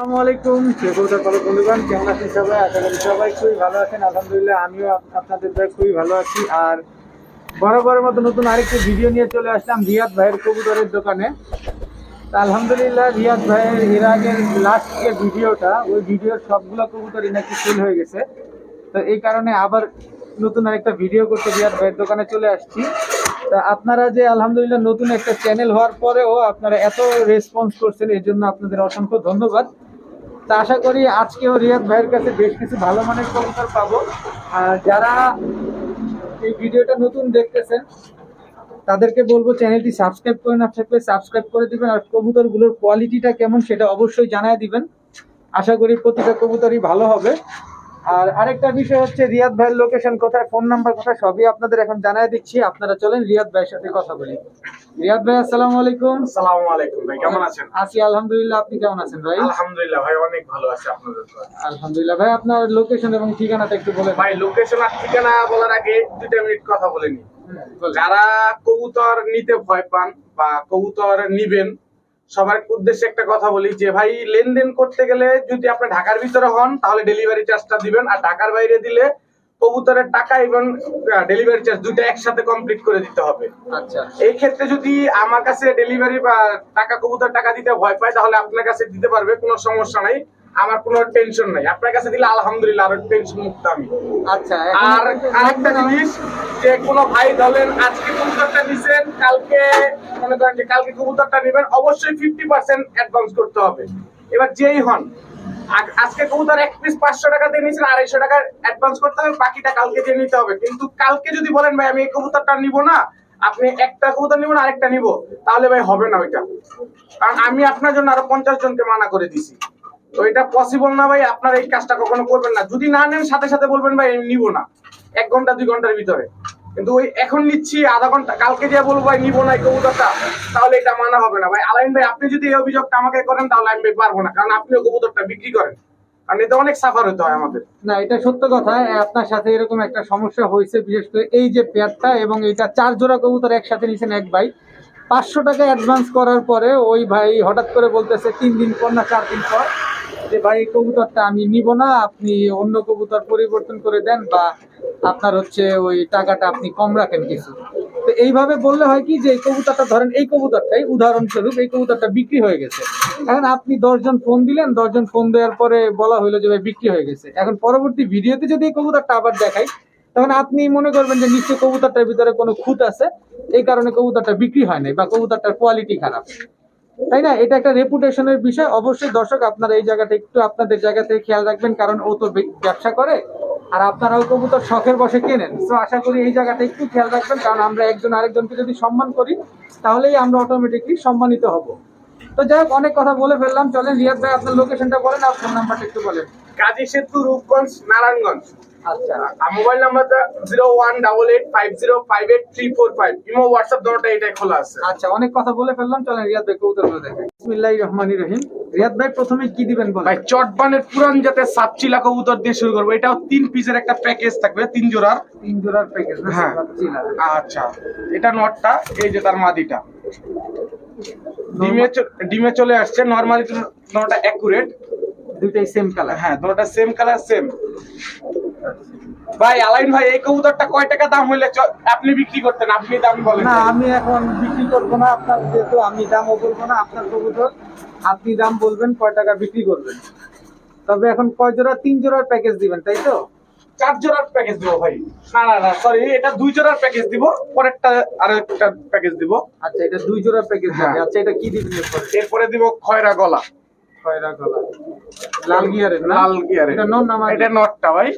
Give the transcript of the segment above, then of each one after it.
আসসালামু আলাইকুম। শেখৌতা কল বন্ধুগণ, কেমন আছেন সবাই? আশা করি সবাই খুবই ভালো আছেন। আলহামদুলিল্লাহ, আমিও আপনাদের দ্বারা খুবই ভালো আছি। আর বরাবরের মতো নতুন আরেকটি ভিডিও নিয়ে চলে আসলাম রিয়াদ ভাইয়ের কবুতরের দোকানে। আলহামদুলিল্লাহ, রিয়াদ ভাইয়ের এর আগের লাস্ট ভিডিওটা, ওই ভিডিওর সবগুলো কবুতরই নাকি সেল হয়ে গেছে। তো এই কারণে আবার নতুন আরেকটা ভিডিও করতে রিয়াদ ভাইয়ের দোকানে চলে আসছি। তা আপনারা যে আলহামদুলিল্লাহ নতুন একটা চ্যানেল হওয়ার পরেও আপনারা এত রেসপন্স করছেন এর জন্য আপনাদের অসংখ্য ধন্যবাদ। তা আশা করি আজকেও রিয়াদ ভাইয়ের কাছে বেশ কিছু ভালো মানের কবুতর পাবো। আর যারা এই ভিডিওটা নতুন দেখতেছেন, তাদেরকে বলব চ্যানেলটি সাবস্ক্রাইব করে না থাকলে সাবস্ক্রাইব করে দিবেন আর কবুতরগুলোর কোয়ালিটিটা কেমন সেটা অবশ্যই জানায় দিবেন। আশা করি প্রতিটা কবুতরই ভালো হবে। আর আরেকটা বিষয় হচ্ছে রিয়াদ ভাইয়ের লোকেশন কোথায় ফোন নাম্বার কোথায় সবই আপনাদের এখন জানাই দিচ্ছি। আপনারা চলেন রিয়াদ ভাইয়ের সাথে কথা বলি। রিয়াদ ভাই আসসালামু আলাইকুম। আসসালামু আলাইকুম ভাই কেমন আছেন? আছি আলহামদুলিল্লাহ। আপনি কেমন আছেন ভাই? আলহামদুলিল্লাহ ভাই অনেক ভালো আছে আপনাদের। আলহামদুলিল্লাহ। ভাই আপনার লোকেশন এবং ঠিকানাটা একটু বলে ভাই লোকেশন আর ঠিকানা বলার আগে দুইটা মিনিট কথা বলে নি। বলেন। যারা কবুতর নিতে ভয় পান বা কবুতর নিবেন সবার উদ্দেশ্যে একটা কথা বলি যে ভাই লেনদেন করতে গেলে যদি আপনি ঢাকার ভিতরে হন তাহলে ডেলিভারি চার্জটা দিবেন। আর ঢাকার বাইরে দিলে কবুতরের টাকা এবং ডেলিভারি চার্জ দুইটা একসাথে কমপ্লিট করে দিতে হবে। আচ্ছা। এই ক্ষেত্রে যদি আমার কাছে ডেলিভারি বা টাকা কবুতর টাকা দিতে ভয় পায় তাহলে আপনার কাছে দিতে পারবে কোনো সমস্যা নাই। আমার কোনো টেনশন নাই। আপনার কাছে দিলে আলহামদুলিল্লাহ আরও টেনশন মুক্ত আমি। আচ্ছা আর আরেকটা জিনিস যে কোনো ভাই ধরেন আজকে কবুতরটা নিছেন কালকে মনে করেন যে কালকে কবুতরটা নেবেন অবশ্যই ফিফটি পার্সেন্ট অ্যাডভান্স করতে হবে। এবার যেই হন আজকে কবুতর এক পিস পাঁচশো টাকা দিয়ে নিয়েছেন আড়াইশো টাকা অ্যাডভান্স করতে হবে বাকিটা কালকে দিয়ে নিতে হবে। কিন্তু কালকে যদি বলেন ভাই আমি এই কবুতরটা নিব না আপনি একটা কবুতর নিব না আরেকটা নিব তাহলে ভাই হবে না ওইটা। কারণ আমি আপনার জন্য আরও পঞ্চাশ জনকে মানা করে দিছি। তো এটা পসিবল না ভাই, আপনার এই কাজটা কখনো করবেন না। যদি না নেন, সাথে সাথে বলবেন, ভাই নিব না। এক ঘণ্টা, দুই ঘণ্টার ভিতরে। কিন্তু ওই এখন নিচ্ছি, আধা ঘণ্টা, কালকে যে বলব, ভাই, নিবো না এই কবুতরটা, তাহলে এটা মানা হবে না। ভাই, আলাইন ভাই, আপনি যদি এই অভিযোগটা আমাকে করেন, তাহলে আমি পারব না। কারণ আপনিও কবুতরটা বিক্রি করেন। কারণ অনেক সাফার হতে হয় না, এটা সত্য কথা। আপনার সাথে এরকম একটা সমস্যা হয়েছে, বিশেষ করে এই যে পেয়ারটা এবং এটা চার জোড়া কবুতর একসাথে নিয়েছেন এক ভাই। পাঁচশো টাকা অ্যাডভান্স করার পরে ওই ভাই হঠাৎ করে বলতেছে, তিন দিন পর না চার দিন পর, যে ভাই কবুতরটা আমি নিব না, আপনি অন্য কবুতর পরিবর্তন করে দেন বা আপনার হচ্ছে ওই টাকাটা আপনি কম রাখেন কিছু। তো এইভাবে বললে হয় কি, যে এই কবুতরটা ধরেন, এই কবুতরটাই উদাহরণস্বরূপ এই কবুতরটা বিক্রি হয়ে গেছে। এখন আপনি দশজন ফোন দিলেন, দশজন ফোন দেওয়ার পরে বলা হইল যে ভাই, বিক্রি হয়ে গেছে। এখন পরবর্তী ভিডিওতে যদি এই কবুতরটা আবার দেখাই তখন আপনি মনে করবেন যে নিশ্চয় কবুতরটার ভিতরে কোনো খুঁত আছে, এই কারণে কবুতরটা বিক্রি হয় নাই বা কবুতরটার কোয়ালিটি খারাপ। তাই না? এটা একটা রেপুটেশনের বিষয়। অবশ্যই দর্শক, আপনারা এই জায়গাটা একটু আপনাদের জায়গা থেকে খেয়াল রাখবেন, কারণ ও তো ব্যবসা করে, আর আপনারাও কবুতর শখের বসে কেনেন। তো আশা করি এই জায়গাটা একটু খেয়াল রাখবেন, কারণ আমরা একজন আরেকজনকে যদি সম্মান করি, তাহলেই আমরা অটোমেটিকলি সম্মানিত হব। তো যাই হোক, অনেক কথা বলে ফেললাম। চলেন, রিয়াদ ভাই, আপনার লোকেশনটা বলেন আর ফোন নাম্বারটা একটু বলেন। কাজী সেতু রূপগঞ্জ, নারায়ণগঞ্জ। আচ্ছা মোবাইল নাম্বারটা zero one double eight five zero five eight three four five Imo WhatsApp এটাই খোলা আছে। আচ্ছা অনেক কথা বলে ফেললাম চলেন রিয়াদ ভাই কবুতর বলে দেখেন রহমানির রহিম। রিয়াদ ভাই প্রথমে কি দিবেন বলেন? ভাই চটবানের পুরান জাতের সাপচিলা কবুতর দিয়ে শুরু করব। এটাও তিন পিসের একটা প্যাকেজ থাকবে তিন জোড়ার। তিন জোড়ার প্যাকেজ হ্যাঁ। আচ্ছা এটা নটটা এই যে তার মাদিটা। ডিমে ডিমে চলে আসছে নর্মালি দুটোটা অ্যাকুরেট দুইটাই সেম কালার হ্যাঁ দুটোটা সেম কালার সেম ভাই আলাইন ভাই এই কবুতরটা কয় টাকা দাম হইলে আপনি বিক্রি করতেন? আপনি দাম বলেন। না আমি এখন বিক্রি করব না আপনার যেহেতু আমি দামও বলব না আপনার কবুতর আপনি দাম বলবেন কয় টাকা বিক্রি করবেন। তবে এখন কয় জোড়া? তিন জোড়ার প্যাকেজ দিবেন তাই তো? চার জোড়ার প্যাকেজ দিব ভাই। না না না সরি এটা দুই জোড়ার প্যাকেজ দিব পরেরটা আর একটা প্যাকেজ দিব। আচ্ছা এটা দুই জোড়ার প্যাকেজ। আচ্ছা এটা কি দিবেন এরপরে দিব খয়রা গলা। খয়রা গলা। লাল গিয়ারের লাল গিয়ারে এটা নন নামা এটা নটটা ভাই।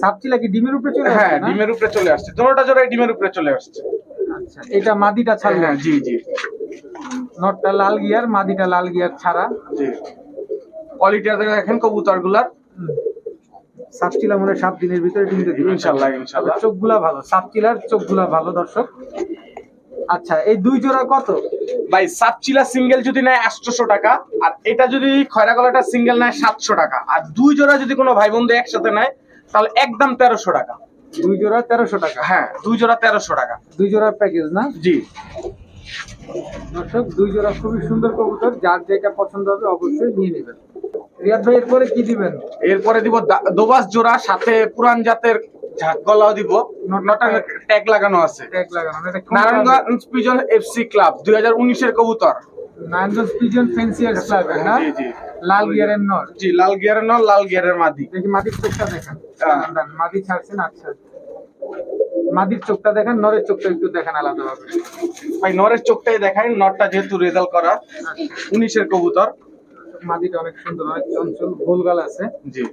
সাপচিলা কি ডিমের উপরে চলে হ্যাঁ আসছে ডিমের উপরে চলে আসছে। দুটোটা জোড়াই ডিমের উপরে চলে আসছে। আচ্ছা এটা মাদিটা ছাড়া হ্যাঁ জি জি। নটটা লাল গিয়ার মাদিটা লাল গিয়ার ছাড়া। জি। দেখেন সাপচিলা মনে হয় সাত দিনের ভিতরে ডিম দিবে। ইনশাল্লাহ, ইনশাল্লাহ। তবে চোখগুলা ভালো সাপচিলার চোখগুলা ভালো দর্শক। আচ্ছা এই দুই জোড়া কত? ভাই সাতচিলা সিঙ্গেল যদি নেয় আটশোশো টাকা আর এটা যদি খয়রা গলাটা সিঙ্গেল নেয় সাতশো টাকা। আর দুই জোড়া যদি কোনো ভাই বন্ধু একসাথে নেয় তাহলে একদম তেরোশো টাকা। দুই জোড়া তেরোশো টাকা? হ্যাঁ দুই জোড়া তেরোশো টাকা। দুই জোড়ার প্যাকেজ না? জি। দর্শক দুই জোড়া খুবই সুন্দর কবুতর যার যেটা পছন্দ হবে অবশ্যই নিয়ে নেবেন। রিয়াদ ভাই এরপরে কি দিবেন? এরপরে দিব দোবাস জোড়া সাথে পুরান জাতের ঝাঁক গলাও দিব নটা ট্যাগ লাগানো আছে। ট্যাগ লাগানো নারায়ণগঞ্জ পিজন এফসি ক্লাব দুই হাজার উনিশের কবুতর? নারায়ণগঞ্জ পিজন ফেন্সিয়ার ক্লাব না? জি, জি। লাল গিয়ারের নর। জি লাল গিয়ারের নল লাল গিয়ারের মাদি। দেখি মাদির চোখটা দেখেন। মাদি ছাড়ছেন আচ্ছা। মাদির চোখটা দেখেন নরের চোখটা একটু দেখেন আলাদা ভাবে ভাই নরের চোখটাই দেখাই নটটা যেহেতু রেজাল্ট করা। উনিশের কবুতর। মাদিটা অনেক সুন্দর অনেক চঞ্চল গোলগাল আছে। জি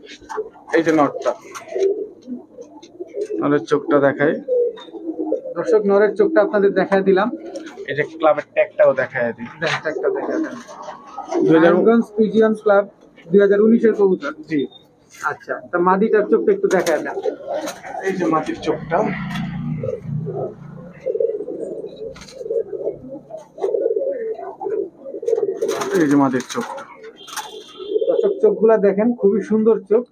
এই যে নটটা নরের চোখটা দেখাই। দর্শক নরের চোখটা আপনাদের দেখায় দিলাম। এই যে ক্লাবের ট্যাগটাও দেখাই দিই। দেন একটা দেখা দেন নারায়ণগঞ্জ পিজিয়ন ক্লাব দুই হাজার উনিশের কবুতর। জি। আচ্ছা তা মাদিটার চোখটা একটু দেখায় দেন। এই যে মাটির চোখটা। এই যে মাটির চোখটা। দর্শক চোখগুলা দেখেন খুবই সুন্দর চোখ।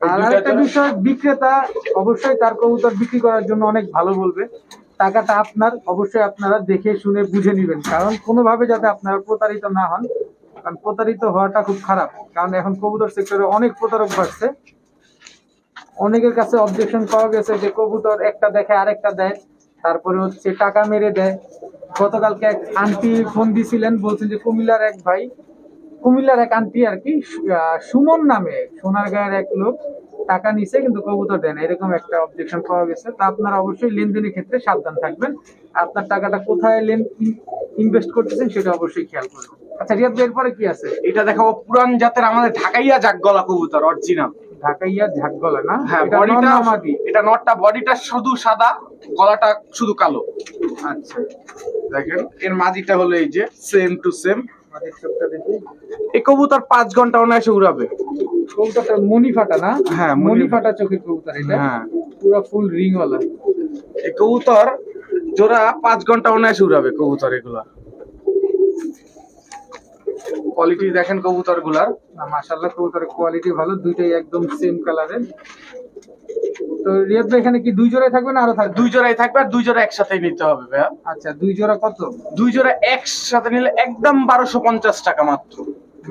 আর তো- বিষয় বিক্রেতা অবশ্যই তার কবুতর বিক্রি করার জন্য অনেক ভালো বলবে। টাকাটা আপনার অবশ্যই আপনারা দেখে শুনে বুঝে নেবেন। কারণ কোনোভাবে যাতে আপনারা প্রতারিত না হন কারণ প্রতারিত হওয়াটা খুব খারাপ। কারণ এখন কবুতর সেক্টরে অনেক প্রতারক বাড়ছে। অনেকের কাছে অবজেকশন পাওয়া গেছে যে কবুতর একটা দেখে আরেকটা দেয় তারপরে হচ্ছে টাকা মেরে দেয়। গতকালকে এক আন্টি ফোন দিছিলেন বলছেন যে কুমিল্লার এক ভাই কুমিল্লার এক আন্টি আর কি সুমন নামে সোনার গায়ের এক লোক টাকা নিছে কিন্তু কবুতর দেন এরকম একটা অবজেকশন পাওয়া গেছে। তা আপনারা অবশ্যই লেনদেনের ক্ষেত্রে সাবধান থাকবেন। আপনার টাকাটা কোথায় লেন ইনভেস্ট করতেছেন সেটা অবশ্যই খেয়াল করবেন। আচ্ছা রিয়াদ ভাই, এরপরে কি আছে? এটা দেখাবো পুরান জাতের আমাদের ঢাকাইয়া জাক গলা কবুতর অরিজিনাল ঢাকাইয়া ঝাকগলা না? হ্যাঁ বডিটা নর্নামাদি। এটা নটটা বডিটা শুধু সাদা গলাটা শুধু কালো। আচ্ছা। দেখেন এর মাদিটা হলো এই যে সেম টু সেম এই কবুতর পাঁচ ঘণ্টা অনায়াসে উড়াবে। কবুতরটা মনি ফাটা না? হ্যাঁ, মনি ফাটা চোখের কবুতর এটা? হ্যাঁ। পুরো ফুল রিং ওয়ালা এই কবুতর জোড়া পাঁচ ঘণ্টা অনায়াসে উড়াবে কবুতর এগুলা। কোয়ালিটি দেখেন কবুতরগুলার মাশাআল্লাহ কবুতরের কোয়ালিটি ভালো। দুইটাই একদম সেম কালারের তো রিয়াদ ভাই এখানে কি দুই থাকবে না আরও থাকবে? দুই জোড়াই থাকবে আর দুই জোড়া নিতে হবে ভাইয়া। আচ্ছা দুই জোড়া কত? দুই জোড়া একসাথে নিলে একদম বারোশো পঞ্চাশ টাকা মাত্র।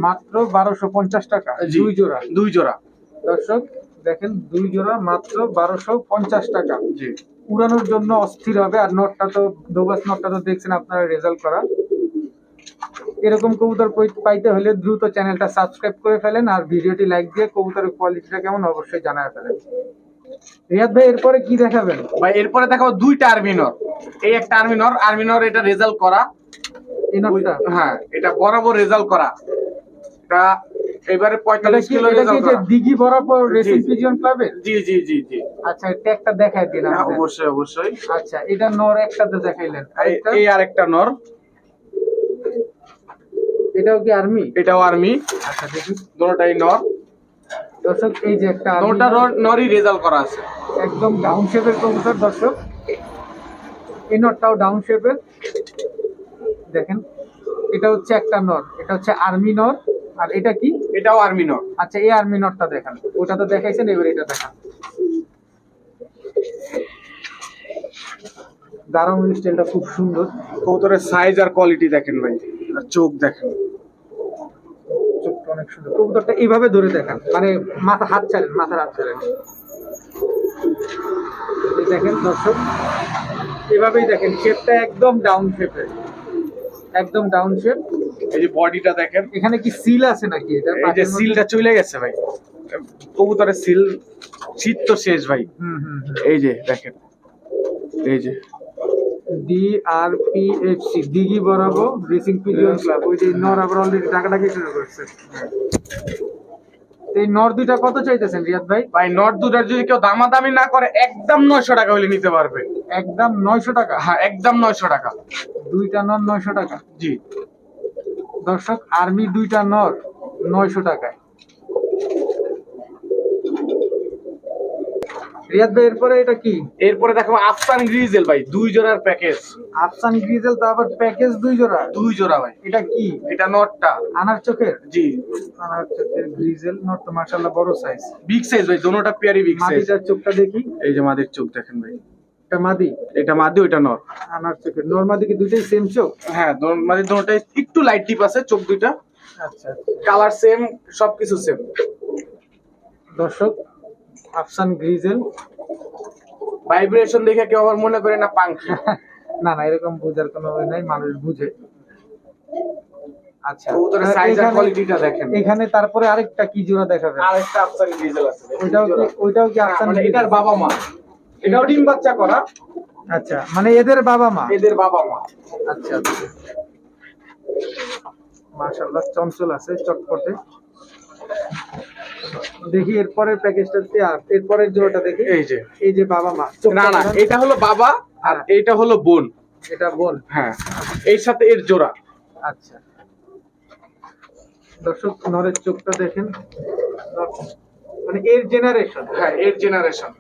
মাত্র বারোশো পঞ্চাশ টাকা দুই জোড়া। দুই জোড়া। দর্শক দেখেন দুই জোড়া মাত্র বারোশো পঞ্চাশ টাকা। জি। উড়ানোর জন্য অস্থির হবে আর নটটা তো দোবাস নটটা তো দেখছেন আপনারা রেজাল্ট করা। এরকম কবুতর পাইতে হলে দ্রুত চ্যানেলটা সাবস্ক্রাইব করে ফেলেন আর ভিডিওটি লাইক দিয়ে কবুতরের কোয়ালিটিটা কেমন অবশ্যই জানায় ফেলেন। রিয়াদ ভাই এরপরে কি দেখাবেন? ভাই এরপরে দেখাবো দুইটা আর্মিনর এই একটা আর্মিনর আর্মিনর এটা রেজাল্ট করা। এই নটটা হ্যাঁ এটা বরাবর রেজাল্ট করা। এটা এবারে এটা পঁয়তাল্লিশ কি কিলো এটা রেজাল্ট করা। দিঘি বরাবর জি। জি। জি জি জি আচ্ছা ট্যাগটা দেখাই দিলাম হ্যাঁ, অবশ্যই অবশ্যই। আচ্ছা এটা নর একসাথে দেখাইলেন? এই আরেকটা? নর। এটাও কি আর্মি এটাও আর্মি আচ্ছা দেখি। দুটোটাই নর। দর্শক এই যে একটা দুটোটা নর, রেজাল্ট করা আছে। একদম ডাউন শেপের কবুতর দর্শক। এই নটটাও ডাউন শেপের দেখেন এটা হচ্ছে একটা নর এটা হচ্ছে আর্মি নর আর এটা কি? এটাও আর্মি নর। আচ্ছা এই আর্মি নটটা দেখান। ওটা তো দেখাইছেন এবার এটা দেখান। দারুণ স্টাইলটা খুব সুন্দর। কবুতরের সাইজ আর কোয়ালিটি দেখেন ভাই আর চোখ দেখেন। অনেক সুন্দর। কবুতরটা এইভাবে ধরে দেখান। মানে মাথা হাত ছাড়েন মাথার হাত ছাড়েন। দেখেন দর্শক এভাবেই দেখেন শেপটা একদম ডাউন শেপের একদম ডাউন শেপ এই যে বডিটা দেখেন। এখানে কি সিল আছে নাকি? এটা এই যে সিলটা চলে গেছে ভাই। কবুতরের সিল শীত তো শেষ ভাই। হুম হুম। এই যে দেখেন। এই যে। D R P H C দিঘি বরাবর রেসিং পিলিয়ন ক্লাব ওই যে নর আবার অলরেডি ডাকাডাকি শুরু করছে। এই নর দুইটা কত চাইতেছেন রিয়াদ ভাই? ভাই নট দুটার যদি কেউ দামাদামি না করে একদম নয়শো টাকা হলে নিতে পারবে। একদম নয়শো টাকা? হ্যাঁ একদম নয়শো টাকা। দুইটা নর নয়শো টাকা? জি। দর্শক আর্মি দুইটা নর নয়শো টাকায়। রিয়াদ ভাই এরপরে এটা কি? এরপরে দেখো আফসান গ্রিজেল ভাই দুই জোড়ার প্যাকেজ আফসান গ্রিজেল তো আবার প্যাকেজ দুই জোড়া? দুই জোড়া ভাই। এটা কি? এটা নটটা। আনার চোখের? জি। আনার চোখের গ্রিজেল নট তো মাশাআল্লাহ বড় সাইজ বিগ সাইজ ভাই দোনোটা পেয়ারি বিগ সাইজ মাটিটার চোখটা দেখি। এই যে মাদের চোখ দেখেন ভাই। একটা মাদি? এটা মাদি ওইটা নর আনার চোখে নর্মাদি কি দুইটাই সেম চোখ? হ্যাঁ দোন- মানে দুটোটাই একটু লাইট টিপ আছে চোখ দুইটা। আচ্ছা কালার সেম সবকিছু সেম দর্শক আফসান গ্রিজেল ভাইব্রেশন দেখে কেউ আবার মনে করে না পাঙ্খি না না এরকম বুঝার কোনো নাই মানুষ বুঝে। আচ্ছা আর সাইজ আর কোয়ালিটিটা দেখেন। এখানে তারপরে আরেকটা কি জোড়া দেখাবে আরেকটা আফসান ডিজেল আছে ওইটাও কি ওইটাও কি আফসান মানে এটার বাবা মা। এটাও ডিম বাচ্চা করা। আচ্ছা মানে এদের বাবা মা? এদের বাবা মা। আচ্ছা আচ্ছা। মাশাআল্লাহ চঞ্চল আছে চটপটে। দেখি এরপরের প্যাকেজটাতে আর এরপরের জোড়াটা দেখি। এই যে। এই যে বাবা মা। না না এটা হলো বাবা আর এইটা হলো বোন। এটা বোন। হ্যাঁ এর সাথে এর জোড়া। আচ্ছা। দর্শক নরের চোখটা দেখেন। মানে এর জেনারেশন হ্যাঁ এর জেনারেশন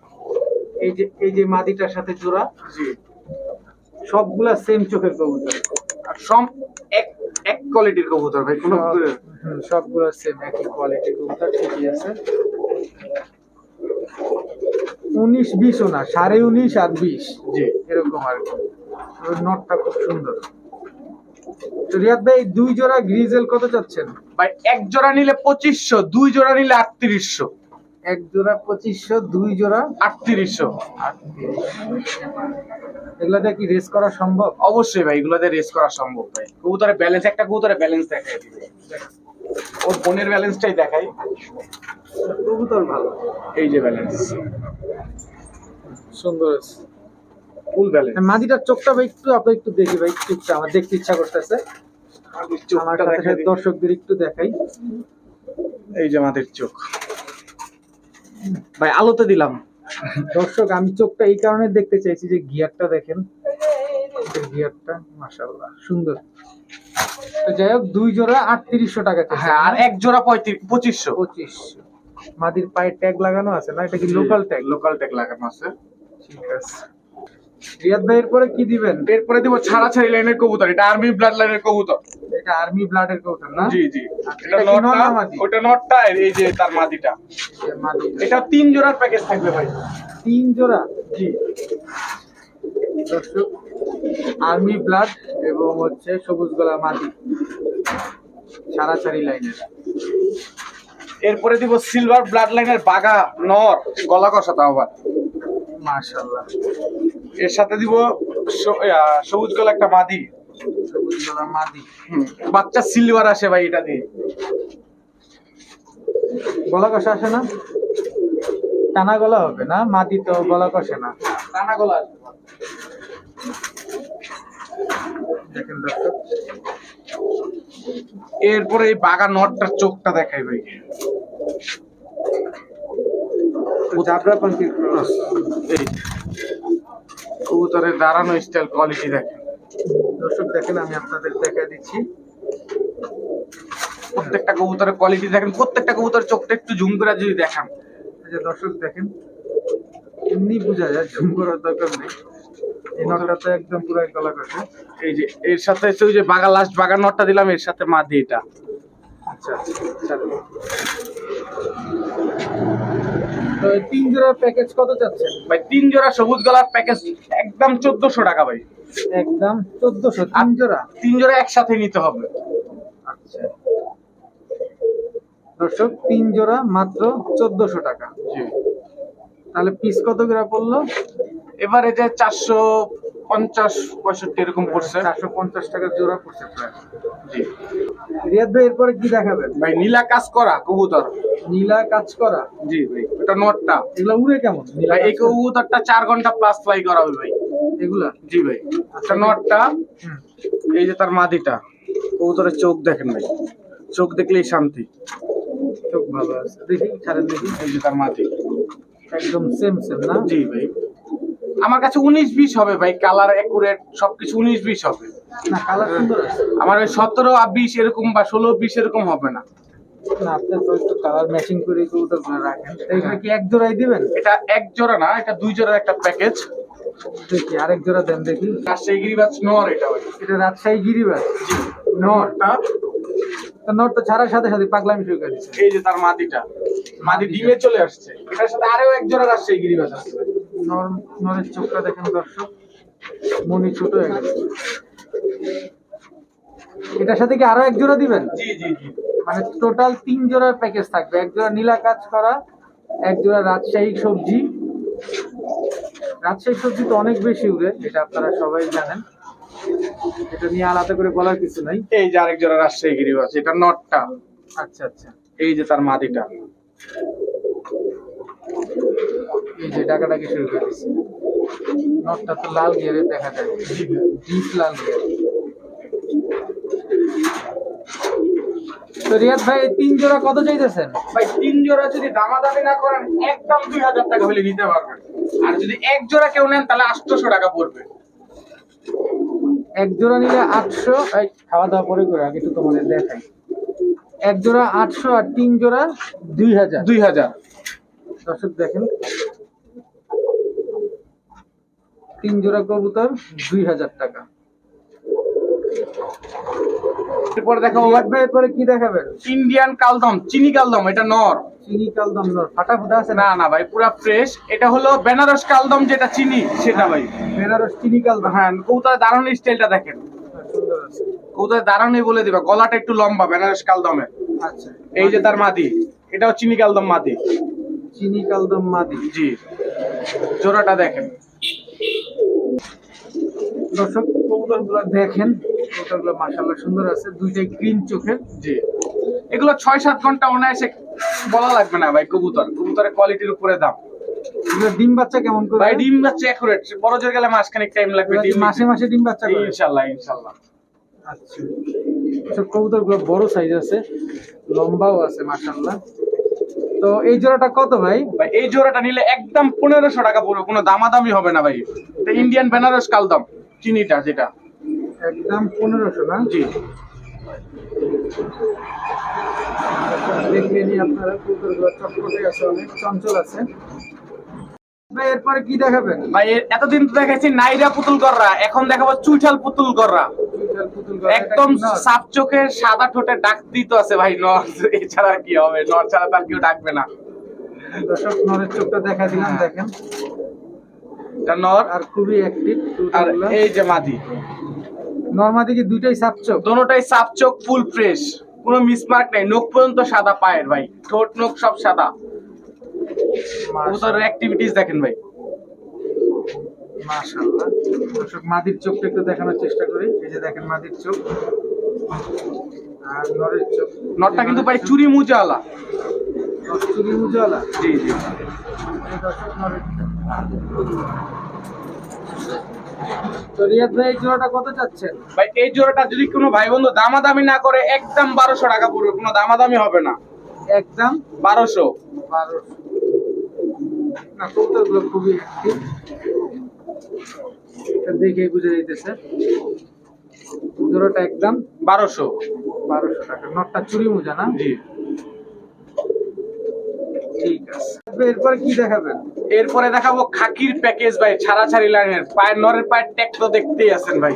এই যে এই যে মাদিটার সাথে জোড়া। জি। সবগুলা সেম চোখের কবুতর। আর সব এক এক কোয়ালিটির কবুতর ভাই কোনো সবগুলা সেম একই কোয়ালিটির কবুতর ঠিকই আছে। উনিশ বিশও না সাড়ে উনিশ আর বিশ। জি। এরকম আর কি। নটটা খুব সুন্দর। তো রিয়াদ ভাই দুই জোড়া গ্রিজেল কত চাচ্ছেন? ভাই এক জোড়া নিলে পঁচিশশো দুই জোড়া নিলে আটত্রিশশো। এক জোড়া পঁচিশশো দুই জোড়া আটত্রিশশো। কি রেস করা সম্ভব? অবশ্যই ভাই এগুলোতে রেস করা সম্ভব ভাই। ব্যালেন্স একটা কবুতরের ব্যালেন্স দিবে ওর বোনের ব্যালেন্সটাই দেখাই। কবুতর ভালো। এই যে ব্যালেন্স। সুন্দর ফুল ব্যালেন্স মাদিটার চোখটা ভাই একটু আপনি একটু দেখি ভাই একটু আমার দেখতে ইচ্ছা করতেছে। চোখটা। দর্শকদের একটু দেখাই। এই যে আমাদের চোখ। ভাই আলোতে দিলাম। দর্শক আমি চোখটা এই কারণে দেখতে চাইছি যে গিয়ারটা দেখেন। গিয়ারটা মাশাআল্লাহ সুন্দর। তো যাই হোক দুই জোড়া আটত্রিশশো টাকা হ্যাঁ আর এক জোড়া পঁচিশশো। পঁচিশ মাদির পায়ে ট্যাগ লাগানো আছে না? এটা কি লোকাল ট্যাগ লোকাল ট্যাগ লাগানো আছে। ঠিক আছে। রিয়াদ ভাই এরপরে কি দিবেন? এরপরে দিব ছাড়া ছাড়ি লাইনের কবুতর। এটা আর্মি ব্লাড লাইনের কবুতর। এটা আর্মি ব্লাডের কৌশল না? জি জি। আচ্ছা, এটা নটটা ওটা নটটা এই যে তার মাদিটা। এটা তিন জোড়ার প্যাকেজ থাকবে ভাই। তিন জোড়া? জি। দর্শক আর্মি ব্লাড এবং হচ্ছে সবুজ গলা মাদি সারাসারি লাইনের। এরপরে দিব সিলভার ব্লাড লাইনের বাগা নর, গলা কষা তাও আবার। মাশাআল্লাহ। এর সাথে দিব সবুজ গলা একটা মাদি। সবুজ গলা মাদি। বাচ্চা সিলভার আসে ভাই এটা দিয়ে। গলা কষা আসে না? টানা গলা হবে না? মাদি তো গলা কষে না। টানা গলা আসবে। এরপরে এই বাগা নটটার চোখটা দেখাই ভাই। কবুতরের দাঁড়ানো স্টাইল কোয়ালিটি দেখেন। দর্শক, দেখেন, আমি আপনাদের দিচ্ছি। প্রত্যেকটা কবুতরের কোয়ালিটি দেখেন, প্রত্যেকটা কবুতরের চোখটা একটু করে যদি দেখান। দর্শক, দেখেন, এমনি বোঝা যায় ঝুম করার দরকার নেই। এই একদম পুরো গলা এই যে এর সাথে হচ্ছে ওই যে বাগা লাস্ট বাগা নটটা দিলাম এর সাথে মাদি এটা। আচ্ছা আচ্ছা। তিন জোড়ার প্যাকেজ কত চাচ্ছেন? ভাই তিন জোড়া সবুজ গলার প্যাকেজ একদম চোদ্দশো টাকা ভাই। একদম চোদ্দশো তিন জোড়া? তিন জোড়া একসাথে নিতে হবে। আচ্ছা। দর্শক তিন জোড়া মাত্র চোদ্দশো টাকা। তাহলে পিস কত করে পড়ল? এবারে যে চারশো পঞ্চাশ পঁয়ষট্টি এরকম পড়ছে। চারশো পঞ্চাশ টাকা জোড়া পড়ছে প্রায়। জি। রিয়াদ ভাই এরপরে কি দেখাবেন? ভাই নীলা কাজ করা কবুতর। নীলা কাজ করা? জি ভাই ওটা নটটা। এগুলা উড়ে কেমন? নীলা ভাই এই কবুতরটা চার ঘণ্টা প্লাস ফ্লাই করা হবে ভাই। এগুলা? জি ভাই একটা নটটা। হুম। এই যে তার মাদিটা। কবুতরের চোখ দেখেন ভাই। চোখ দেখলেই শান্তি। চোখ ভালো আছে। দেখি ছাড়েন দেখি। এই যে তার মাদি। একদম সেম সেম না? জি ভাই। আমার কাছে উনিশ বিশ হবে ভাই কালার একুরেট সবকিছু উনিশ বিশ হবে। না কালার আমার ওই সতেরো আর বিশ এরকম বা ষোলো বিশ এরকম হবে না। না আপনি তো একটু কালার ম্যাচিং করে রাখেন। কি এক জোড়াই দিবেন? এটা এক জোড়া না এটা দুই জোড়ার একটা প্যাকেজ দেখি আরেক জোড়া দেন দেখি? রাজশাহী গিরিবাজ নর এটা এটা রাজশাহী গিরিবাজ? নরটা তো? নট তো ছাড়ার সাথে সাথে পাগলামি শুরু করে এই যে তার মাদি ডিমে চলে আসছে। এটার সাথে আরও এক জোড়া রাজশাহী গিরিবাজ আছে। ভাই। নর- নরের চোখটা দেখেন দর্শক। মনি ছোট এটার সাথে কি আরও এক জোড়া দিবেন? জি জি জি। মানে টোটাল তিন জোড়ার প্যাকেজ থাকবে। এক জোড়া নীলা কাজ করা এক জোড়া রাজশাহী সবজি। রাজশাহী সবজি তো অনেক বেশি উড়ে এটা আপনারা সবাই জানেন। এটা নিয়ে আলাদা করে বলার কিছু নাই। এই যে আরেক জোড়া রাজশাহী গিরিবাস এটা নটটা। আচ্ছা আচ্ছা। এই যে তার মাদিটা। এই যে ডাকাডাকি শুরু করে দিচ্ছে নটটা তো লাল গিয়ারে দেখা যায়। ডিপ লাল গিয়ার তো রিয়াদ ভাই তিন জোড়া কত চাইতেছেন? ভাই তিন জোড়া যদি দামাদামি না করেন একদম দুই হাজার টাকা হলে নিতে পারবেন। আর যদি এক জোড়া কেউ নেন তাহলে আটশোশো টাকা পড়বে। এক জোড়া নিলে আটশো খাওয়া দাওয়া পরে করে আগে তোমাদের দেখাই। এক জোড়া আটশো আর তিন জোড়া দুই হাজার। দুই হাজার। দর্শক দেখেন তিন জোড়া কবুতর দুই হাজার টাকা। এরপরে দেখো রিয়াদ ভাই এরপরে কি দেখাবেন? ইন্ডিয়ান কালদম চিনি কালদম এটা নর। চিনি কালদম নর ফাটা ফুটা আছে না? না না ভাই পুরা ফ্রেশ এটা হলো বেনারস কালদম যেটা চিনি সেটা ভাই। বেনারস চিনি কালদম। হ্যাঁ কৌতার স্টাইলটা দেখেন। কৌতার বলে দিবা গলাটা একটু লম্বা বেনারস কালদমের আচ্ছা। এই যে তার মাদি এটাও চিনি কালদম মাদি। চিনি কালদম মাদি। জি। জোড়াটা দেখেন। দর্শক কবুতরগুলো দেখেন কবুতরগুলো মাশাআল্লাহ সুন্দর আছে দুইটাই গ্রিন চোখের জি। এগুলো ছয় সাত ঘণ্টা অনায়াসে বলা লাগবে না ভাই কবুতর। কবুতরের কোয়ালিটির উপরে দাম। ডিম বাচ্চা কেমন করে? ভাই ডিম বাচ্চা একুরেট বড় জোর গেলে মাসখানেক টাইম লাগবে ডিম মাসে মাসে ডিম বাচ্চা করে? ইনশাল্লাহ ইনশাল্লাহ আচ্ছা। সব কবুতরগুলো বড় সাইজ আছে লম্বাও আছে মাশাআল্লাহ। তো এই জোড়াটা কত ভাই? ভাই এই জোড়াটা নিলে একদম পনেরোশো টাকা পড়বে কোনো দামাদামি হবে না ভাই। ইন্ডিয়ান বেনারস কালদম। চিনিটা যেটা। একদম পনেরোশো না? জি। দেখলে আপনারা কবুতরগুলো চটপটে আছে অনেক চঞ্চল আছে। ভাই এরপরে কি দেখাবেন? ভাই এতদিন তো দেখাচ্ছি নাইরা পুতুল গররা এখন দেখাবো চুইঠাল পুতুল গররা একদম সাপ চোখের সাদা ঠোঁটে ডাক দিতে আছে ভাই নর এছাড়া কি হবে? নর ছাড়া তার কেউ ডাকবে না। দর্শক নরের চোখটা দেখা দিলাম হ্যাঁ। দেখেন। এটা নর আর খুবই অ্যাক্টিভ আর এই যে মাদি। নর্মাদি কি দুইটাই সাপ চোখ? দোনোটাই সাপ ফুল ফ্রেশ কোনো মিসমার্ক নাই। নখ পর্যন্ত সাদা পায়ের ভাই। ঠোঁট নখ সব সাদা। কবুতরের অ্যাক্টিভিটিস দেখেন ভাই? মাশাআল্লাহ দর্শক মাদির চোখটা একটু দেখানোর চেষ্টা করি। এই যে দেখেন মাদির চোখ। নটটা কিন্তু ভাই চুরি মুজাওয়ালা চুরি উজ্জ্বলা জি জি। তো রিয়াদ ভাই এই জোড়াটা কত চাচ্ছেন? ভাই এই জোড়াটা যদি কোনো ভাই বন্ধু দামাদামি না করে একদম বারোশো টাকা পড়বে। কোনো দামাদামি হবে না। একদম? বারোশো। বারোশো। না কবুতরগুলো খুবই দেখেই বুঝে যাইতেছে। জোড়াটা একদম বারোশো। বারোশো টাকা। নটটা চুরি মোজা না? জি। ঠিক আছে। এরপরে কি দেখাবেন? এরপরে দেখাবো খাকির প্যাকেজ ভাই ছাড়া লাইনের। পায়ের নরের পায়ের ট্যাগ তো দেখতেই আছেন ভাই।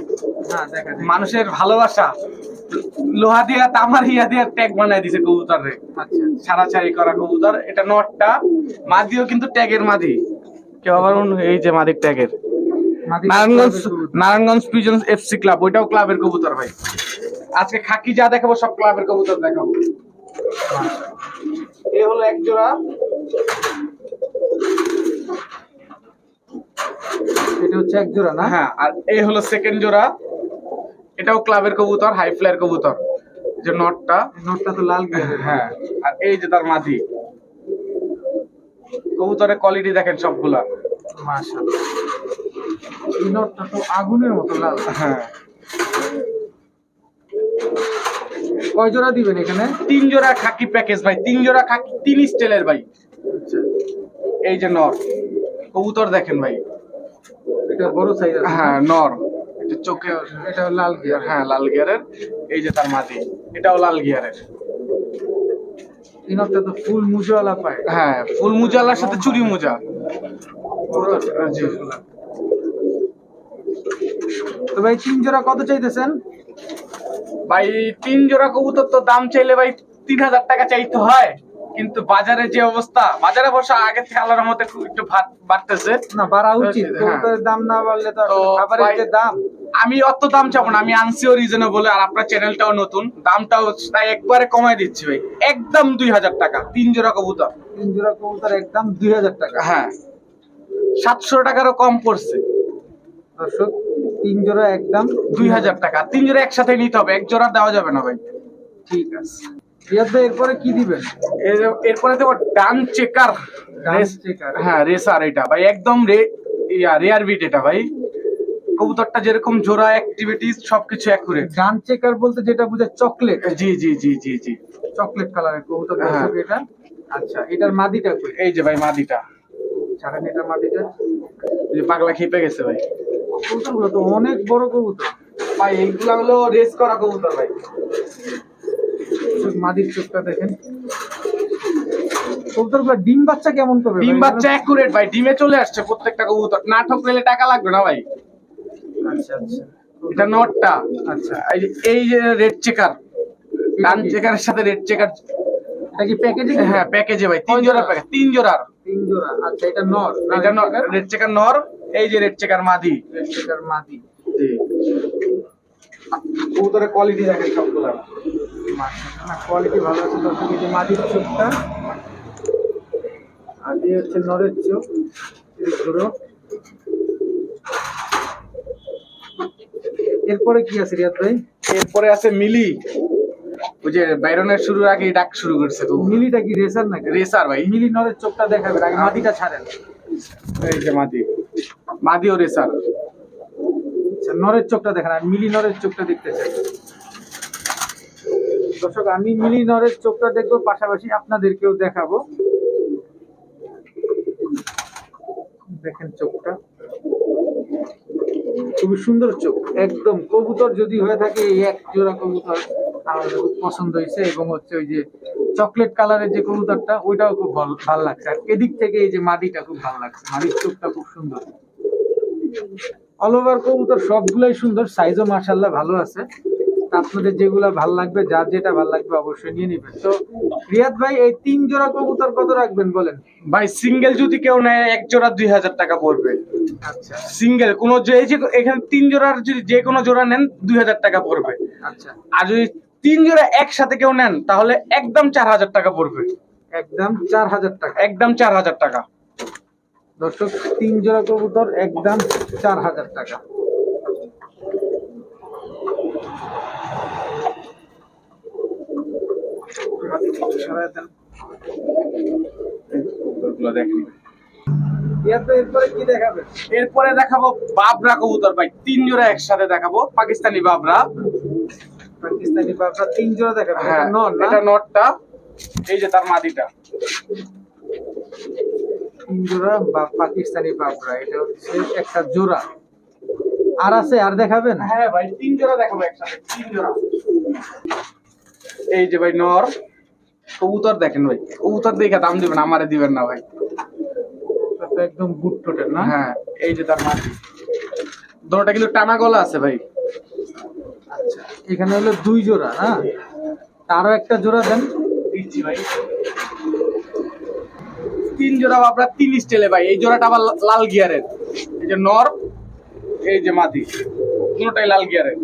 হ্যাঁ দেখা যায় মানুষের ভালোবাসা। লোহা দিয়া তামার ইয়া দিয়া ট্যাগ বানাই দিছে কবুতর। রে আচ্ছা। ছাড়া ছাড়ি করা কবুতর। এটা নটটা। মাদিও কিন্তু ট্যাগের মাদি। কেউ আবার এই যে মাদিক ট্যাগের। Narayanganj. Narayanganj pigeons FC club ওইটাও ক্লাবের কবুতর ভাই। আজকে খাকি যা দেখাবো সব ক্লাবের কবুতর দেখাবো। এ হলো এক জোড়া। এটা হচ্ছে এক জোড়া না? হ্যাঁ আর এই হলো সেকেন্ড জোড়া। এটাও ক্লাবের কবুতর হাই ফ্লায়ার কবুতর। যে নটটা। নোটটা তো লাল হ্যাঁ আর এই যে তার মাঝি। কবুতরের কোয়ালিটি দেখেন সবগুলা। মাশাআল্লাহ। এই নোটটা তো আগুনের মতো লাল। হ্যাঁ। কয় জোড়া দিবেন এখানে? তিন জোড়া খাকি প্যাকেজ ভাই তিন জোড়া খাকি তিন স্টেলের ভাই। আচ্ছা। এই যে নর কবুতর দেখেন ভাই। এটা বড় সাইজ হ্যাঁ নর। এটা চোখে এটা লাল গিয়ার হ্যাঁ লাল গিয়ারের এই যে তার মাটি এটাও লাল গিয়ারের এই নোটটা তো ফুল মুজওয়ালা পায়। হ্যাঁ ফুল মুজালার সাথে চুরি মুজা। বড় জি। তো ভাই তিন জোড়া কত চাইতেছেন? ভাই তিন জোড়া কবুতর তো দাম চাইলে ভাই তিন হাজার টাকা চাইতে হয়। কিন্তু বাজারে যে অবস্থা বাজারে বসা আগে থেকে আল্লাহর মধ্যে খুব একটু বাড়তেছে। না বাড়া উচিত। হ্যাঁ। কবুতরের দাম না বাড়লে তো খাবারের যে দাম। আমি অত দাম চাবো না আমি আনসিও রিজনেবল আর আপনার চ্যানেলটাও নতুন দামটাও তাই একবারে কমাই দিচ্ছি ভাই। একদম দুই হাজার টাকা তিন জোড়া কবুতর। তিন জোড়া কবুতর একদম দুই হাজার টাকা। হ্যাঁ। সাতশো টাকারও কম পড়ছে। দর্শক তিন জোড়া একদম দুই হাজার টাকা। তিন জোড়া একসাথে নিতে হবে এক জোড়া দেওয়া যাবে না ভাই। ঠিক আছে। এরপরে কি দিবেন? এরপরে দেবো ডান চেকার। হ্যাঁ রেসার এটা। ভাই একদম রে রেয়ার বিট এটা ভাই। কবুতরটা যেরকম জোড়া অ্যাক্টিভিটিস সবকিছু অ্যাকুরেট গান চেকার বলতে যেটা বুঝে চকলেট। জি জি জি জি জি। চকলেট কালারের কবুতর হ্যাঁ। এটা। আচ্ছা এটার মাদিটা এই যে ভাই মাদিটা। যে পাগলা খেপে গেছে ভাই। কবুতরগুলো তো অনেক বড় কবুতর। ভাই এইগুলা হলো রেস করা কবুতর ভাই। মাদির চোখটা দেখেন। কবুতরগুলো ডিম বাচ্চা কেমন করবে ডিম? বাচ্চা অ্যাকুরেট ভাই ডিমে চলে আসছে প্রত্যেকটা কবুতর। না ঠকলে টাকা লাগবে না ভাই। আচ্ছা আচ্ছা। এটা নটটা। আচ্ছা। এই যে রেড চেকার ডান চেকারের সাথে রেড চেকার এটা কি প্যাকেজিং হ্যাঁ প্যাকেজে ভাই। তিন জোড়া? প্যাকেজ তিন জোড়ার। তিন জোড়া আচ্ছা এটা নর এটা রেড চেকার নর এই যে রেড চেকার মাদি। এটার মাদি। জি। কবুতরের কোয়ালিটি দেখেন সবগুলা। কোয়ালিটি ভালো আছে দর্শক এই যে মাদির চোখটা আর এই হচ্ছে নরের চোখ ঘুরো এরপরে কি আছে রিয়াদ ভাই? এরপরে আছে মিলি। ওই যে বাইরনের শুরুর আগে ডাক শুরু করছে তো। মিলিটা কি রেসার নাকি? রেসার ভাই। মিলি নরের চোখটা দেখাবেন আগে মাদিটা ছাড়েন। এই যে মাদি মাদিও রেসার। আচ্ছা নরের চোখটা দেখেন আর মিলি নরের চোখটা দেখতে চাই। দর্শক আমি মিলি নরের চোখটা দেখব পাশাপাশি আপনাদেরকেও দেখাবো। দেখেন চোখটা। খুবই সুন্দর চোখ একদম। কবুতর যদি হয়ে থাকে এই এক জোড়া কবুতর। আমার পছন্দ হয়েছে এবং হচ্ছে ওই যে চকলেট কালারের যে কবুতরটা ওইটাও খুব ভালো লাগছে। আর এদিক থেকে এই যে মাদিটা খুব ভালো লাগছে। মাদির চোখটা খুব সুন্দর। অল ওভার কবুতর সবগুলাই সুন্দর সাইজও ভালো আছে। আপনাদের যেগুলা ভালো লাগবে যার যেটা ভালো লাগবে অবশ্যই নিয়ে নেবেন। তো রিয়াদ ভাই এই তিন জোড়া কবুতর কত রাখবেন বলেন? ভাই সিঙ্গেল যদি কেউ নেয় এক জোড়া দুই হাজার টাকা পড়বে। আচ্ছা। সিঙ্গেল কোন যে এই যে এখানে তিন জোড়ার যদি যে কোনো জোড়া নেন দুই হাজার টাকা পড়বে। আচ্ছা। আর যদি তিন জোড়া একসাথে কেউ নেন তাহলে একদম চার হাজার টাকা পড়বে। একদম চার হাজার টাকা। একদম চার হাজার টাকা। দর্শক তিন জোড়া কবুতর একদম চার হাজার টাকা। এরপরে দেখাবো বাবরা কবুতর ভাই। তিন জোড়া একসাথে দেখাবো পাকিস্তানি বাবরা। পাকিস্তানি বাবরা তিন জোড়া দেখাবেন হ্যাঁ এটা নটটা এই যে তার মাদিটা। তিন জোড়া বা পাকিস্তানি বাবরা এটা হচ্ছে একটা জোড়া। আর আছে আর দেখাবেন হ্যাঁ ভাই তিন জোড়া দেখাবো একসাথে তিন জোড়া এই যে ভাই নর। কবুতর দেখেন ভাই কবুতর দেখে দাম দিবেন আমারে দিবেন না ভাই। একদম বুট টোটের না? হ্যাঁ এই যে তার মাটি দোনোটা কিন্তু টানা গলা আছে ভাই। এখানে হলো দুই জোড়া না? আরও একটা জোড়া দেন। দিচ্ছি ভাই। তিন জোড়া আপনার তিন স্টেলে ভাই এই জোড়াটা আবার লাল গিয়ারের। এই যে নর এই যে মাদি দুটোটাই লাল গিয়ারের।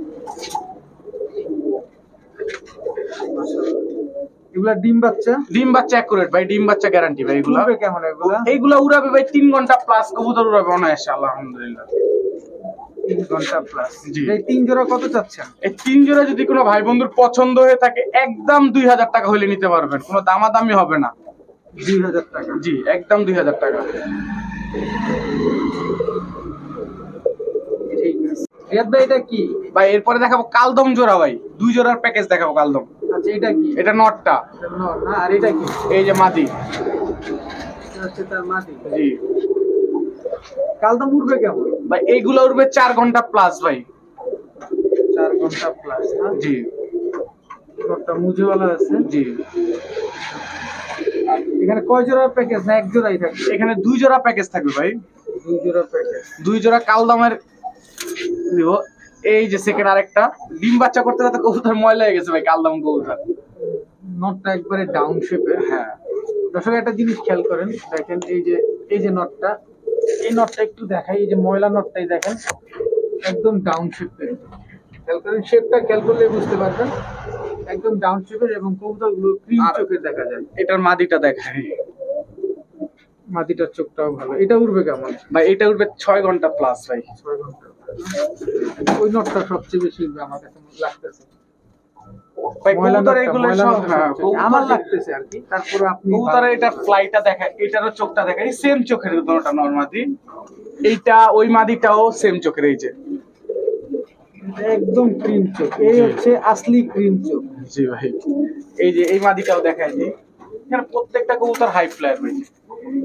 এগুলা ডিম বাচ্চা? ডিম বাচ্চা অ্যাকুরেট ভাই ডিম বাচ্চা গ্যারান্টি ভাই এগুলা। কেমন এগুলা? এইগুলা উড়াবে ভাই তিন ঘণ্টা প্লাস কবুতর উড়াবে অনায়াসে আলহামদুলিল্লাহ। তিন ঘণ্টা প্লাস এই তিন জোড়া কত চাচ্ছেন? এই তিন জোড়া যদি কোনো ভাই বন্ধুর পছন্দ হয়ে থাকে একদম দুই হাজার টাকা হলে নিতে পারবেন। কোনো দামাদামি হবে না। দুই হাজার টাকা। জি একদম দুই হাজার টাকা। ঠিক আছে। রিয়াদ ভাই এটা কি? ভাই এরপরে দেখাবো কালদম জোড়া ভাই। দুই জোড়ার প্যাকেজ দেখাবো কালদম। আচ্ছা এটা কি? এটা নটটা। না আর এটা কি? এই যে মাদি। তার মাটি জি। কালদম উঠবে কেমন? ভাই এইগুলো উঠবে চার ঘণ্টা প্লাস ভাই। চার ঘণ্টা প্লাস জি। একটা মুজেওয়ালা আছে। জি। এখানে কয় জোড়া প্যাকেজ না এক জোড়াই থাকবে। এখানে দুই জোড়া প্যাকেজ থাকবে ভাই। দুই জোড়া প্যাকেজ দুই জোড়া কালদমের দিব এই যে সেকেন্ড আরেকটা। ডিম বাচ্চা করতে করতে কবুতর ময়লা হয়ে গেছে ভাই কালদম কবুতর। নটটা একবারে ডাউন শেপের হ্যাঁ। দর্শক একটা জিনিস খেয়াল করেন। দেখেন এই যে এই যে নটটা এই নটটা একটু দেখাই এই যে ময়লা নটটাই দেখেন একদম ডাউন শেপের খেয়াল করেন শেপটা খেয়াল করলে বুঝতে পারবেন। একদম ডাউন শেপের এবং কবুতরগুলো ক্রিম চোখের দেখা যায়। এটার মাদিটা দেখাই। মাটিটার চোখটাও ভালো। এটা উড়বে কেমন? ভাই এটা উঠবে ছয় ঘণ্টা প্লাস ভাই। ছয় ঘণ্টা। ওই নটটা সবচেয়ে বেশি আমার কাছে লাগতেছে। আমার লাগতেছে আর কি। তারপরে আপনি এটা ফ্লাইটা দেখায় এটারও চোখটা দেখায়। সেম চোখের দুটোটা নর্মাদি এইটা ওই মাদিটাও সেম চোখের এই যে। একদম ক্রিম চোখ। এই হচ্ছে আসলি ক্রিম চোখ। জি ভাই। এই যে এই মাদিটাও দেখায় যে। এখানে প্রত্যেকটা কবুতর হাই ফ্লায়ার ভাই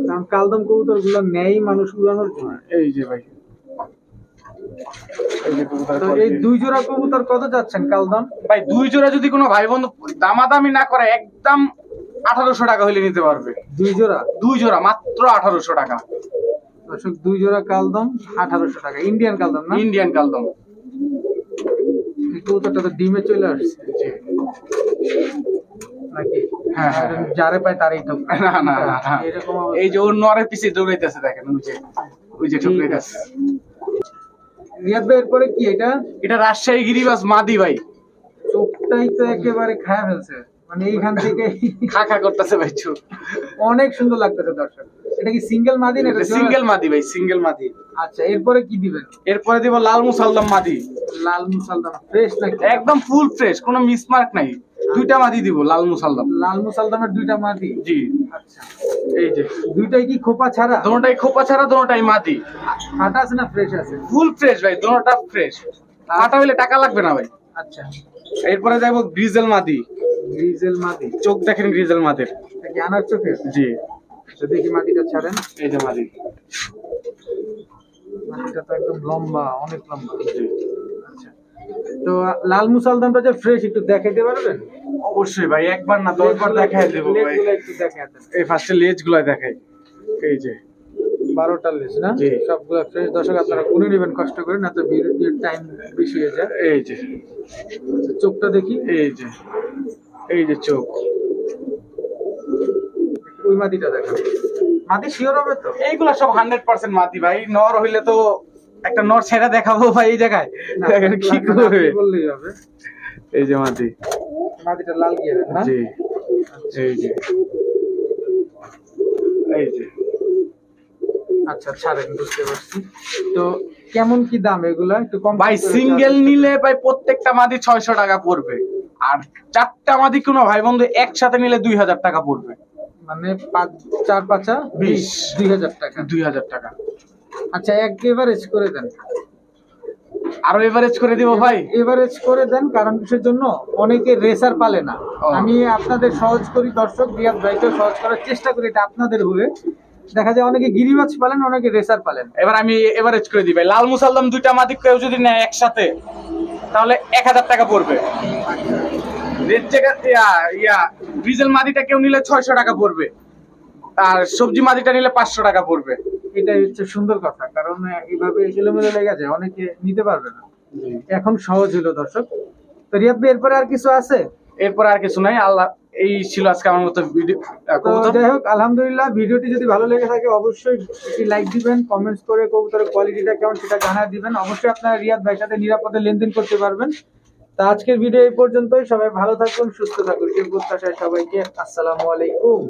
কারণ কালদম কবুতরগুলো নেই মানুষ উড়ানোর জন্য। এই যে ভাই। তো এই দুই জোড়া কবুতর কত যাচ্ছেন কালদম ভাই দুই জোড়া যদি কোনো ভাই বন্ধু দামাদামি না করে একদম আঠারোশো টাকা হইলে নিতে পারবে। দুই জোড়া? দুই জোড়া মাত্র আঠারোশো টাকা। দর্শক দুই জোড়া কালদম আঠারোশো টাকা। ইন্ডিয়ান কালদম না? ইন্ডিয়ান কালদম। কবুতরটা তো ডিমে চলে আসছে। নাকি? হ্যাঁ, হ্যাঁ, হ্যাঁ। যারে পায় তারই তো। না না এই যে ওর নরের পিছে দৌড়াইতেছে দেখেন ওই যে ওই যে ঠুকরাইতেছে রিয়াদ ভাই এরপরে কি এটা? এটা রাজশাহী গিরিবাস মাদি ভাই। চোখটাই তো একেবারে খায় ফেলছে। মানে এইখান থেকে খা খা করতেছে ভাই চোখ অনেক সুন্দর লাগতেছে দর্শক। এটা কি সিঙ্গেল মাদি না সিঙ্গেল মাদি ভাই সিঙ্গেল মাদি। আচ্ছা এরপরে কি দিবেন? এরপরে দিব লাল মুসাল্লাম মাদি। লাল মুসালদাম ফ্রেশ নাকি? একদম ফুল ফ্রেশ কোনো মিসমার্ক নাই। দুইটা মাদি দিব লাল মুসাল্লাম। লাল মুসালদামের দুইটা মাদি? জি। আচ্ছা। এই যে। দুইটাই কি খোপা ছাড়া? দোনোটাই খোপা ছাড়া দোনোটাই মাদি। ফাটা আছে না ফ্রেশ আছে? ফুল ফ্রেশ ভাই দোনোটা ফ্রেশ কাটা হইলে টাকা লাগবে না ভাই। আচ্ছা। এরপরে যাব গ্রিজেল মাদি। ডিজেল মাদি। চোখ দেখেন গ্রিজেল মাদের। কি আনার চোখের জি। আচ্ছা দেখি মাটিটা ছাড়েন। এই যে মাদি। মাটিটা তো একদম লম্বা অনেক লম্বা। আচ্ছা। তো লাল মুসালদামটা যে ফ্রেশ একটু দেখাইতে পারবেন? অবশ্যই ভাই একবার না দশবার দেখাই দেবো ভাই। একটু দেখাই এই ফার্স্টে লেজগুলো দেখাই। এই যে। বারোটা লেজ না। সবগুলো ফ্রেশ দর্শক আপনারা গুনে নেবেন কষ্ট করে না তো টাইম বেশি হয়ে যায়। এই যে। আচ্ছা, চোখটা দেখি। এই যে। এই যে চোখ। ওই মাটিটা দেখান মাটি শিওর হবে তো? এইগুলা সব হান্ড্রেড পার্সেন্ট মাটি ভাই। নর হইলে তো একটা নর ছেড়ে দেখাবো ভাই এই জায়গায়। দেখেন কি করবে। বললেই হবে? এই যে মাটি। মাটিটা লাল গিয়ে না? জি। এই যে। এই যে। আচ্ছা ছাড়েন বুঝতে পারছি। তো কেমন কি দাম এগুলা? একটু কম ভাই সিঙ্গেল নিলে ভাই প্রত্যেকটা মাদি ছয়শো টাকা পড়বে। আর চারটা মাদি কোনো ভাই বন্ধু একসাথে নিলে দুই হাজার টাকা পড়বে। মানে পাঁচ চার পাঁচা বিশ। দুই হাজার টাকা। দুই হাজার টাকা। আচ্ছা এক এভারেজ করে দেন। আরও এভারেজ করে দিব ভাই? এভারেজ করে দেন কারণ কিসের জন্য অনেকে রেসার পালে না। আমি আপনাদের সহজ করি দর্শক রিয়াদ ভাইকে সহজ করার চেষ্টা করি এটা আপনাদের হয়ে। দেখা যায় অনেকে গিরিবাজ পালেন অনেকে রেসার পালেন। এবার আমি এভারেজ করে দিই ভাই। লাল মুসাল্লাম দুইটা মাদিক কেউ যদি নেয় একসাথে তাহলে এক হাজার টাকা পড়বে। ইয়া ইয়া ডিজেল মাদিটা কেউ নিলে ছয়শো টাকা পড়বে। আর সবজি মাদিটা নিলে পাঁচশো টাকা পড়বে। এটাই হচ্ছে সুন্দর কথা কারণ এইভাবে এলোমেলো লেগে যায় অনেকে নিতে পারবে না। এখন সহজ হলো দর্শক। তো রিয়াদ ভাই এরপরে আর কিছু আছে? এরপর আর কিছু নাই। আল্লাহ এই ছিল আজকে আমার মতো ভিডিও যাই হোক আলহামদুলিল্লাহ ভিডিওটি যদি ভালো লেগে থাকে অবশ্যই একটি লাইক দিবেন কমেন্টস করে কবুতরের কোয়ালিটিটা কেমন সেটা জানা দিবেন। অবশ্যই আপনারা রিয়াদ ভাইয়ের সাথে নিরাপদে লেনদেন করতে পারবেন। তা আজকের ভিডিও এই পর্যন্তই। সবাই ভালো থাকুন, সুস্থ থাকুন। এই প্রত্যাশায় সবাইকে আসসালামু আলাইকুম।